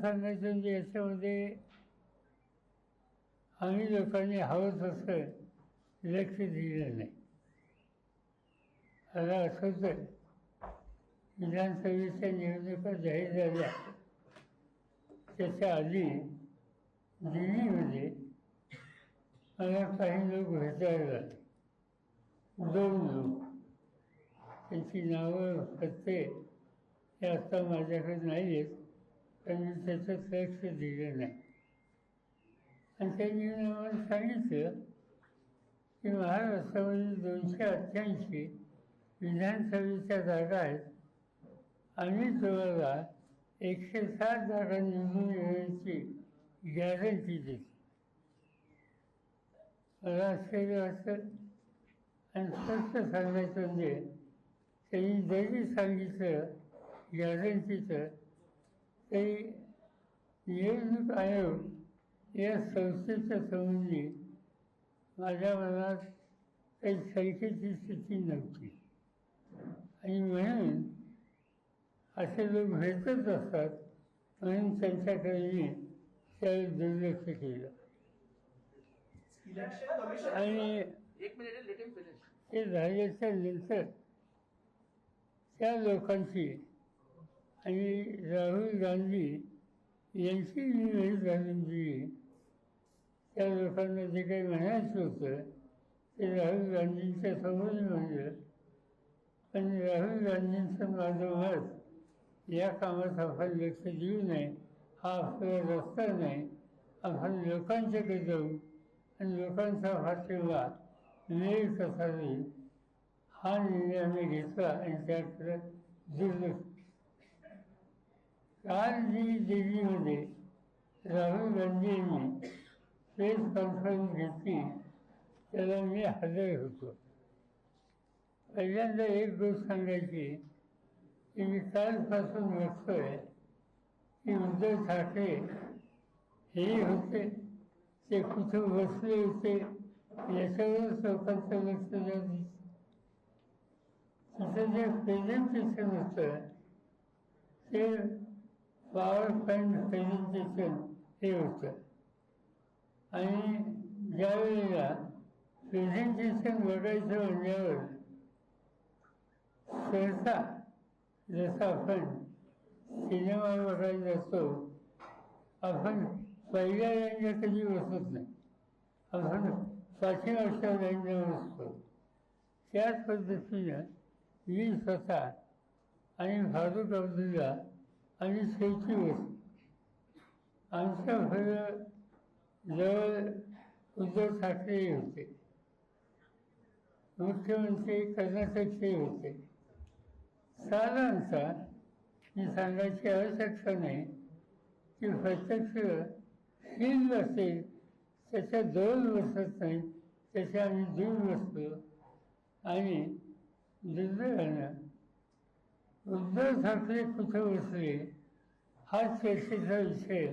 सांगायचं म्हणजे याच्यामध्ये आम्ही लोकांनी हवं तसं लक्ष दिलं नाही. आता असंच आहे विधानसभेच्या निवडणुका जाहीर झाल्या. त्याच्या आधी दिल्लीमध्ये मला काही लोक भेटायला दोन लोक त्यांची नावं पत्ते हे आत्ता माझ्याकडे नाही आहेत त्यांनी त्याचं त्याच्यात लक्ष दिलं नाही आणि त्यांनी मला सांगितलं की महाराष्ट्रामध्ये दोनशे अठ्ठ्याऐंशी विधानसभेच्या जागा आहेत आम्ही तुम्हाला एकशे सात जागा निवडून येण्याची गॅरंटी देतो. मला आश्चर्य वाटतं. आणि स्पष्ट सांगायचं म्हणजे त्यांनी जरी सांगितलं गॅरंटीचं तरी निवडणूक आयोग या संस्थेच्या संबंधी माझ्या मनात काही संख्येची स्थिती नव्हती. आणि म्हणून असे लोक भेटत असतात म्हणून त्यांच्याकडे मी त्यावेळी दुर्लक्ष केलं. आणि एक मिनिट लेट हिम फिनिश ते झाल्याच्यानंतर त्या लोकांची आणि राहुल गांधी यांची मी वेळ घालून दिली त्या लोकांना जे काही म्हणायचं होतं ते राहुल गांधींच्या समोर म्हणलं पण राहुल गांधींचं माझं मत या कामात आपण लक्ष देऊ नये हा आपला रस्ता नाही. आपण लोकांच्याकडे जाऊ आणि लोकांचा पाठिंबा मिळेल कसा नाही हा निर्णय आम्ही घेतला आणि त्याकडे दुर्लक्ष काल जी दिल्लीमध्ये राहुल गांधी यांनी प्रेस कॉन्फरन्स घेतली. त्याला मी हजर होतो. पहिल्यांदा एक गोष्ट सांगायची की मी कालपासून बघतोय की उद्धव ठाकरे हे होते ते कुठं बसले होते याच्यावरच लोकांचं लक्ष द्यायचं तिथं जे प्रेझेंटेशन होतं ते पॉवर पॉईंट प्रेझेंटेशन हे होतं. आणि ज्यावेळेला प्रेझेंटेशन बघायचं म्हणल्यावर सहसा जसं आपण सिनेमा बघायला जातो आपण पहिल्या लाईनला कधी बसत नाही. आपण पाठीमागच्या लाईनला बसतो त्याच पद्धतीनं मी स्वतः आणि फारुख अब्दुल्ला आणि शेवटी बसतो आमच्या घरं जवळ उद्धव ठाकरे होते मुख्यमंत्री कर्नाटकचे होते साधारणतः मी सांगायची आवश्यकता नाही की प्रत्यक्ष फील्ड असेल त्याच्याजवळ बसत नाही त्याच्या आम्ही दूर बसतो आणि दुर्दैवानं उद्धव ठाकरे कुठं बसले हा चर्चेचा विषय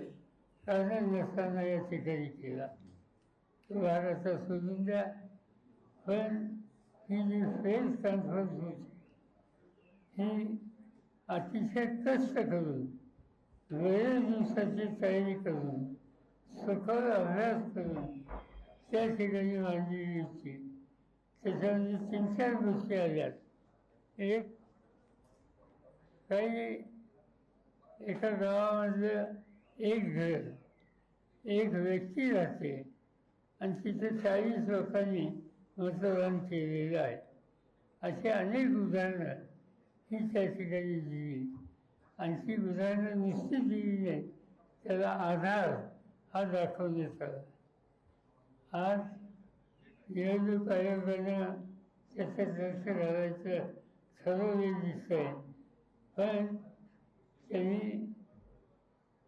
कारण नसताना या ठिकाणी केला. तो सोडून द्या पण ही जी फेस कॉन्फरन्स होती. ही अतिशय कष्ट करून वेळ दिवसाची तयारी करून सखोल अभ्यास करून त्या ठिकाणी मांडलेली होती. त्याच्यामध्ये तीन चार गोष्टी आल्यात. एक काही एका गावामधलं एक घर एक व्यक्ती राहते आणि तिथे चाळीस लोकांनी मतदान केलेलं आहे. अशी अनेक उदाहरणं ही त्या ठिकाणी दिली. आणि ती उदाहरणं नुसती दिली नाही त्याला आधार हा दाखवण्यात आला. आज निवडणूक आयोगानं त्याचं लक्ष घालायचं ठरवलेलं दिसतंय. पण त्यांनी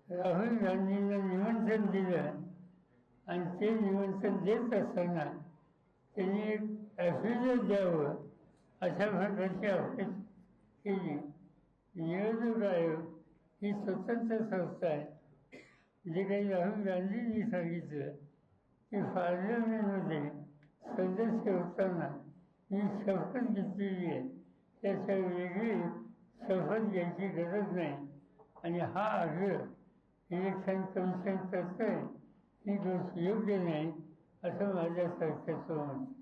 राहुल गांधींना निमंत्रण दिलं आणि ते निमंत्रण देत असताना त्यांनी एक ॲफिडेविट द्यावं अशा प्रकारची अपेक्षा केली. निवडणूक आयोग ही स्वतंत्र संस्था आहे. जे काही राहुल गांधींनी सांगितलं की पार्लमेंटमध्ये सदस्य होताना मी शपथ घेतलेली आहे. त्याच्या वेगळी सहज घ्यायची गरज नाही. आणि हा अर्ज इलेक्शन कमिशनतर्फे ही गोष्ट योग्य नाही असं माझ्यासारख्याचं मत.